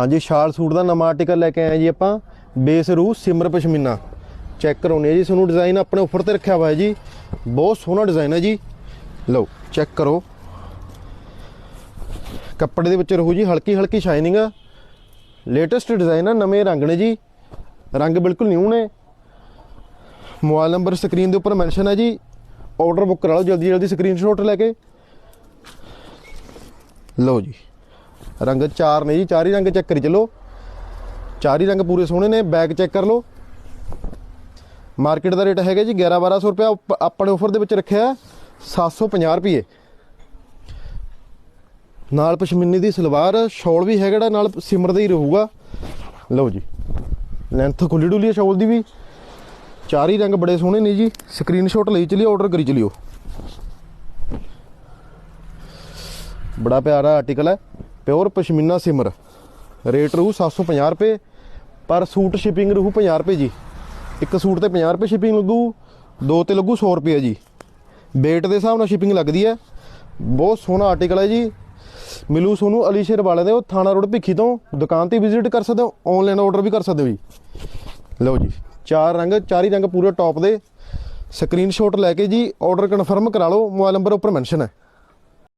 ਹਾਂਜੀ, ਸ਼ਾਲ ਸੂਟ ਦਾ ਨਵਾਂ ਆਰਟੀਕਲ ਲੈ ਕੇ ਆਏ ਜੀ ਆਪਾਂ। ਬੇਸ ਰੂ ਸਿਮਰ ਪਸ਼ਮੀਨਾ। ਚੈੱਕ ਕਰਾਉਣੀ ਹੈ ਜੀ, ਤੁਹਾਨੂੰ ਡਿਜ਼ਾਈਨ ਆਪਣੇ ਉੱਪਰ ਤੇ ਰੱਖਿਆ ਹੋਇਆ ਹੈ ਜੀ। ਬਹੁਤ ਸੋਹਣਾ ਡਿਜ਼ਾਈਨ ਹੈ ਜੀ। ਲਓ, ਚੈੱਕ ਕਰੋ। ਕੱਪੜੇ ਦੇ ਵਿੱਚ ਰਹੂ ਜੀ, ਹਲਕੀ ਹਲਕੀ ਸ਼ਾਈਨਿੰਗ ਆ। ਲੇਟੈਸਟ ਡਿਜ਼ਾਈਨ ਆ, ਨਵੇਂ ਰੰਗ ਨੇ ਜੀ। ਰੰਗ ਬਿਲਕੁਲ ਨਿਊ ਨੇ। ਮੋਬਾਈਲ ਨੰਬਰ ਸਕਰੀਨ ਦੇ ਉੱਪਰ ਮੈਂਸ਼ਨ ਹੈ ਜੀ। ਆਰਡਰ ਬੁੱਕ ਕਰਾ ਲਓ, ਜਲਦੀ ਜਲਦੀ ਸਕਰੀਨਸ਼ਾਟ ਲੈ ਕੇ। ਲਓ ਜੀ। ਰੰਗ ਚਾਰ ਨੇ ਜੀ, ਚਾਰ ਹੀ ਰੰਗ ਚੈੱਕ ਕਰੀ ਚੱਲੋ। ਚਾਰ ਹੀ ਰੰਗ ਪੂਰੇ ਸੋਹਣੇ ਨੇ ਬੈਗ ਚੈੱਕ ਕਰ ਲਓ। ਮਾਰਕੀਟ ਦਾ ਰੇਟ ਹੈਗਾ ਜੀ 11 1200 ਰੁਪਏ ਉੱਪ- ਆਪਣੇ ਆਫਰ ਦੇ ਵਿੱਚ ਰੱਖਿਆ ਹੈ 750 ਰੁਪਏ। ਨਾਲ ਪਸ਼ਮੀਨੇ ਦੀ ਸਲਵਾਰ ਸ਼ਾਲ ਵੀ ਹੈਗਾ ਜਿਹੜਾ, ਨਾਲ ਸਿਮਰ ਦਾ ਹੀ ਰਹੂਗਾ। ਲਓ ਜੀ ਲੈਂਥ ਖੁੱਲੀ ਡੁੱਲੀ ਹੈ ਸ਼ਾਲ ਦੀ ਵੀ। ਚਾਰ ਹੀ ਰੰਗ ਬੜੇ ਸੋਹਣੇ ਨੇ ਜੀ ਸਕਰੀਨਸ਼ਾਟ ਲਈ ਚਲਿਓ ਆਰਡਰ ਕਰੀ ਚਲਿਓ। ਬੜਾ ਪਿਆਰਾ ਆਰਟੀਕਲ ਹੈ। ਪਿਓਰ ਪਸ਼ਮੀਨਾ ਸਿਮਰ। ਰੇਟ ਰਹੂ 750 ਰੁਪਏ, ਪਰ ਸੂਟ ਸ਼ਿਪਿੰਗ ਰਹੂ 50 ਰੁਪਏ ਜੀ। ਇੱਕ ਸੂਟ ਤੇ 50 ਰੁਪਏ ਸ਼ਿਪਿੰਗ ਲੱਗੂ, ਦੋ ਤੇ ਲੱਗੂ 100 ਰੁਪਏ ਜੀ। weight ਦੇ ਹਿਸਾਬ ਨਾਲ ਸ਼ਿਪਿੰਗ ਲੱਗਦੀ ਹੈ। ਬਹੁਤ ਸੋਹਣਾ ਆਰਟੀਕਲ ਹੈ ਜੀ। ਮਿਲੂ ਸੋਨੂੰ ਅਲੀਸ਼ੇਰ ਵਾਲੇ ਦੇ, ਉਹ ਥਾਣਾ ਰੋਡ ਭਿੱਖੀ ਤੋਂ ਦੁਕਾਨ ਤੇ ਵਿਜ਼ਿਟ ਕਰ ਸਕਦੇ ਹੋ ਆਨਲਾਈਨ ਆਰਡਰ ਵੀ ਕਰ ਸਕਦੇ ਹੋ ਜੀ। ਲਓ ਜੀ, ਚਾਰ ਰੰਗ, ਚਾਰੀ ਰੰਗ ਪੂਰੇ ਟੌਪ ਦੇ। ਸਕਰੀਨਸ਼ਾਟ ਲੈ ਕੇ ਜੀ ਆਰਡਰ ਕਨਫਰਮ ਕਰਾ ਲਓ, ਮੋਬਾਈਲ ਨੰਬਰ ਉੱਪਰ ਮੈਂਸ਼ਨ ਹੈ।